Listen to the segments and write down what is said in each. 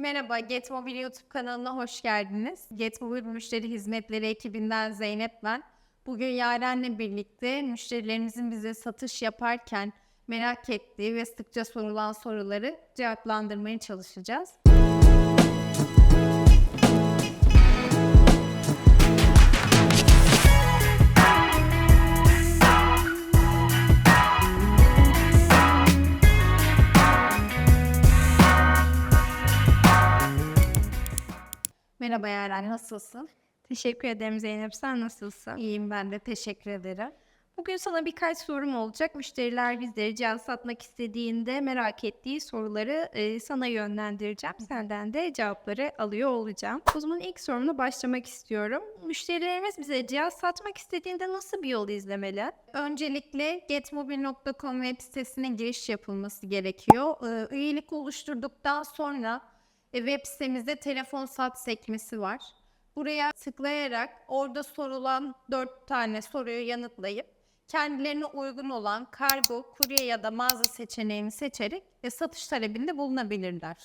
Merhaba, GetMobil YouTube kanalına hoş geldiniz. GetMobil Müşteri Hizmetleri ekibinden Zeynep ben. Bugün Yaren'le birlikte müşterilerimizin bize satış yaparken merak ettiği ve sıkça sorulan soruları cevaplandırmaya çalışacağız. Merhaba Yaren, nasılsın? Teşekkür ederim Zeynep. Sen nasılsın? İyiyim ben de, teşekkür ederim. Bugün sana birkaç sorum olacak. Müşteriler bizleri cihaz satmak istediğinde merak ettiği soruları e, sana yönlendireceğim. Senden de cevapları alıyor olacağım. O zaman ilk sorumla başlamak istiyorum. Müşterilerimiz bize cihaz satmak istediğinde nasıl bir yol izlemeli? Öncelikle getmobil.com web sitesine giriş yapılması gerekiyor. Ee, Üyelik oluşturduktan sonra web sitemizde telefon sat sekmesi var. Buraya tıklayarak orada sorulan 4 tane soruyu yanıtlayıp kendilerine uygun olan kargo, kurye ya da mağaza seçeneğini seçerek e, satış talebinde bulunabilirler.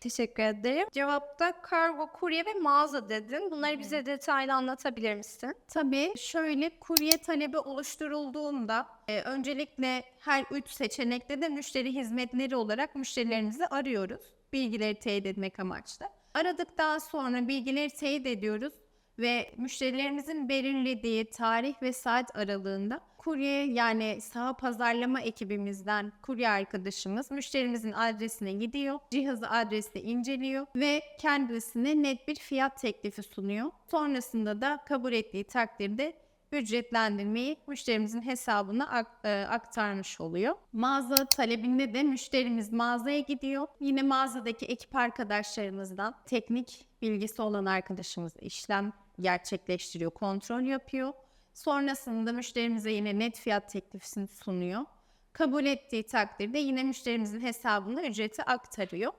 Teşekkür ederim. Cevapta kargo, kurye ve mağaza dedin. Bunları bize detaylı anlatabilir misin? Tabii şöyle kurye talebi oluşturulduğunda e, öncelikle her üç seçenekte de müşteri hizmetleri olarak müşterilerimizi arıyoruz. Bilgileri teyit etmek amaçlı. Aradıktan sonra bilgileri teyit ediyoruz ve müşterilerimizin belirlediği tarih ve saat aralığında kurye yani saha pazarlama ekibimizden kurye arkadaşımız müşterimizin adresine gidiyor. Cihazı adreste inceliyor ve kendisine net bir fiyat teklifi sunuyor. Sonrasında da kabul ettiği takdirde ücretlendirmeyi müşterimizin hesabına e, aktarmış oluyor. Mağaza talebinde de müşterimiz mağazaya gidiyor. Yine mağazadaki ekip arkadaşlarımızdan teknik bilgisi olan arkadaşımız işlem gerçekleştiriyor, kontrol yapıyor. Sonrasında müşterimize yine net fiyat teklifini sunuyor. Kabul ettiği takdirde yine müşterimizin hesabına ücreti aktarıyor.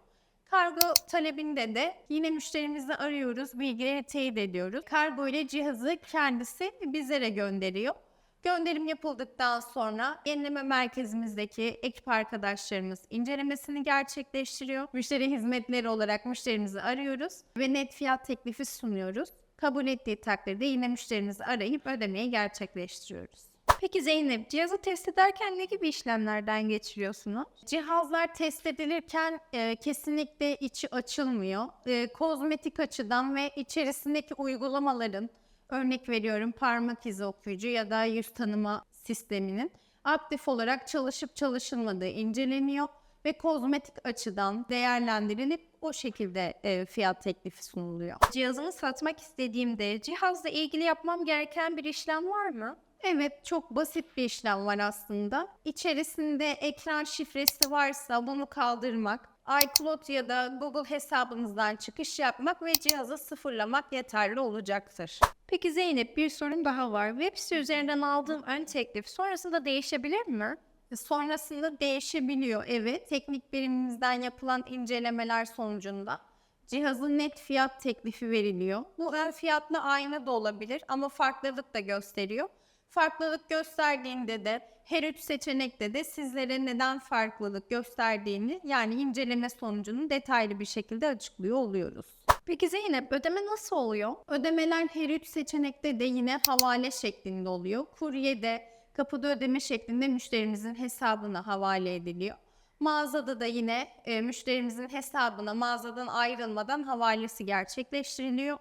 Kargo talebinde de yine müşterimizi arıyoruz, bilgileri teyit ediyoruz. Kargo ile cihazı kendisi bizlere gönderiyor. Gönderim yapıldıktan sonra yenileme merkezimizdeki ekip arkadaşlarımız incelemesini gerçekleştiriyor. Müşteri hizmetleri olarak müşterimizi arıyoruz ve net fiyat teklifi sunuyoruz. Kabul ettiği takdirde yine müşterimizi arayıp ödemeyi gerçekleştiriyoruz. Peki Zeynep, cihazı test ederken ne gibi işlemlerden geçiriyorsunuz? Cihazlar test edilirken e, kesinlikle içi açılmıyor. E, kozmetik açıdan ve içerisindeki uygulamaların, örnek veriyorum parmak izi okuyucu ya da yüz tanıma sisteminin aktif olarak çalışıp çalışılmadığı inceleniyor ve kozmetik açıdan değerlendirilip o şekilde e, fiyat teklifi sunuluyor. Cihazını satmak istediğimde cihazla ilgili yapmam gereken bir işlem var mı? Evet, çok basit bir işlem var aslında. İçerisinde ekran şifresi varsa bunu kaldırmak, iCloud ya da Google hesabınızdan çıkış yapmak ve cihazı sıfırlamak yeterli olacaktır. Peki Zeynep bir sorun daha var. Web site üzerinden aldığım ön teklif sonrasında değişebilir mi? Sonrasında değişebiliyor evet. Teknik birimimizden yapılan incelemeler sonucunda cihazın net fiyat teklifi veriliyor. Bu ön fiyatla aynı da olabilir ama farklılık da gösteriyor. Farklılık gösterdiğinde de her üç seçenekte de sizlere neden farklılık gösterdiğini yani inceleme sonucunu detaylı bir şekilde açıklıyor oluyoruz. Peki Zeynep ödeme nasıl oluyor? Ödemeler her üç seçenekte de yine havale şeklinde oluyor. Kurye de kapıda ödeme şeklinde müşterimizin hesabına havale ediliyor. Mağazada da yine e, müşterimizin hesabına mağazadan ayrılmadan havalesi gerçekleştiriliyor.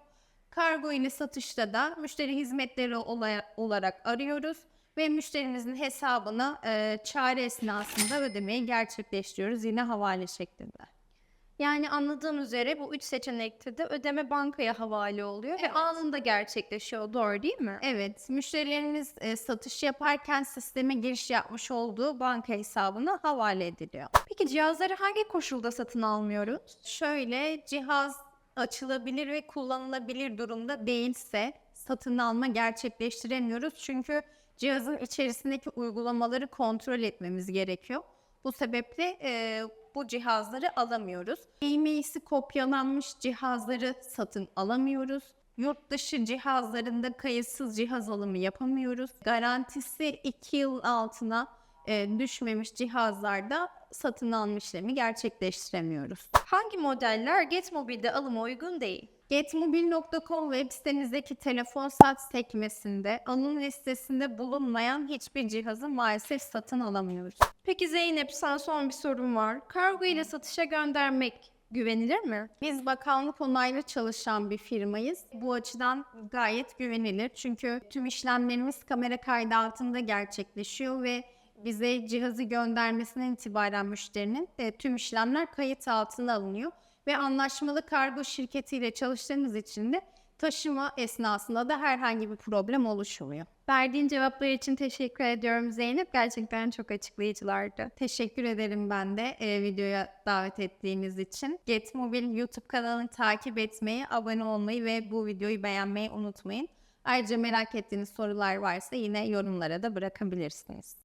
Kargo ile satışta da müşteri hizmetleri ola- olarak arıyoruz ve müşterimizin hesabına e, çare esnasında ödemeyi gerçekleştiriyoruz yine havale şeklinde. Yani anladığım üzere bu üç seçenekte de ödeme bankaya havale oluyor ve Evet. anında gerçekleşiyor. Doğru değil mi? Evet, müşterilerimiz e, satış yaparken sisteme giriş yapmış olduğu banka hesabına havale ediliyor. Peki cihazları hangi koşulda satın almıyoruz? Şöyle cihaz açılabilir ve kullanılabilir durumda değilse satın alma gerçekleştiremiyoruz. Çünkü cihazın içerisindeki uygulamaları kontrol etmemiz gerekiyor. Bu sebeple e, bu cihazları alamıyoruz. E-mail'si kopyalanmış cihazları satın alamıyoruz. Yurt dışı cihazlarında kayıtsız cihaz alımı yapamıyoruz. Garantisi 2 yıl altına e, düşmemiş cihazlarda satın alma işlemi gerçekleştiremiyoruz. Hangi modeller Getmobil'de alıma uygun değil? Getmobil.com web sitemizdeki telefon saat sekmesinde alım listesinde bulunmayan hiçbir cihazı maalesef satın alamıyoruz. Peki Zeynep sana son bir sorum var. Kargo ile satışa göndermek güvenilir mi? Biz bakanlık onaylı çalışan bir firmayız. Bu açıdan gayet güvenilir. Çünkü tüm işlemlerimiz kamera kaydı altında gerçekleşiyor ve bize cihazı göndermesinden itibaren müşterinin e, tüm işlemler kayıt altına alınıyor. Ve anlaşmalı kargo şirketiyle çalıştığımız için de taşıma esnasında da herhangi bir problem oluşmuyor. Verdiğin cevaplar için teşekkür ediyorum Zeynep. Gerçekten çok açıklayıcılardı. Teşekkür ederim ben de e, videoya davet ettiğiniz için. Getmobil YouTube kanalını takip etmeyi, abone olmayı ve bu videoyu beğenmeyi unutmayın. Ayrıca merak ettiğiniz sorular varsa yine yorumlara da bırakabilirsiniz.